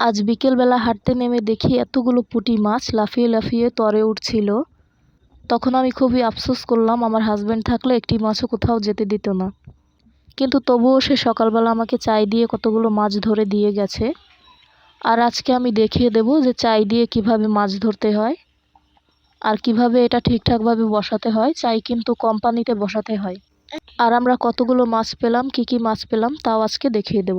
আজ বিকেলবেলা হাঁটতে নেমে দেখি এতগুলো পুঁটি মাছ লাফিয়ে লাফিয়ে তরে উঠছিল। তখন আমি খুবই আফসোস করলাম, আমার হাজব্যান্ড থাকলে একটি মাছও কোথাও যেতে দিত না। কিন্তু তবুও সে সকালবেলা আমাকে চাই দিয়ে কতগুলো মাছ ধরে দিয়ে গেছে। আর আজকে আমি দেখিয়ে দেব যে চাই দিয়ে কীভাবে মাছ ধরতে হয় আর কীভাবে এটা ঠিকঠাকভাবে বসাতে হয়। চাই কিন্তু কোম্পানিতে বসাতে হয়। আর আমরা কতগুলো মাছ পেলাম, কি কি মাছ পেলাম, তাও আজকে দেখিয়ে দেব।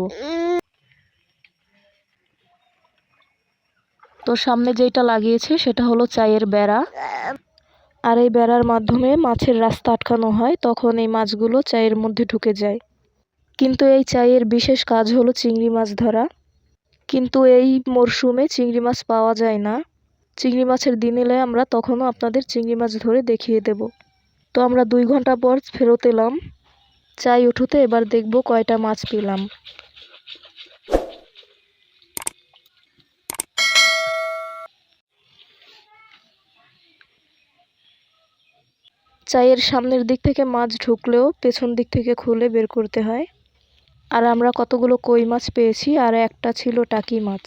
তো সামনে যেটা লাগিয়েছে সেটা হলো চায়ের বেড়া। আর এই বেড়ার মাধ্যমে মাছের রাস্তা আটকানো হয়, তখন এই মাছগুলো চায়ের মধ্যে ঢুকে যায়। কিন্তু এই চায়ের বিশেষ কাজ হলো চিংড়ি মাছ ধরা। কিন্তু এই মরশুমে চিংড়ি মাছ পাওয়া যায় না। চিংড়ি মাছের দিন এলে আমরা তখনও আপনাদের চিংড়ি মাছ ধরে দেখিয়ে দেব। তো আমরা দুই ঘণ্টা পর ফেরত এলাম। চাই উঠোতে এবার দেখব কয়টা মাছ পেলাম। চায়ের সামনের দিক থেকে মাছ ঢুকলেও পেছন দিক থেকে খুলে বের করতে হয়। আর আমরা কতগুলো কই মাছ পেয়েছি, আর একটা ছিল টাকি মাছ।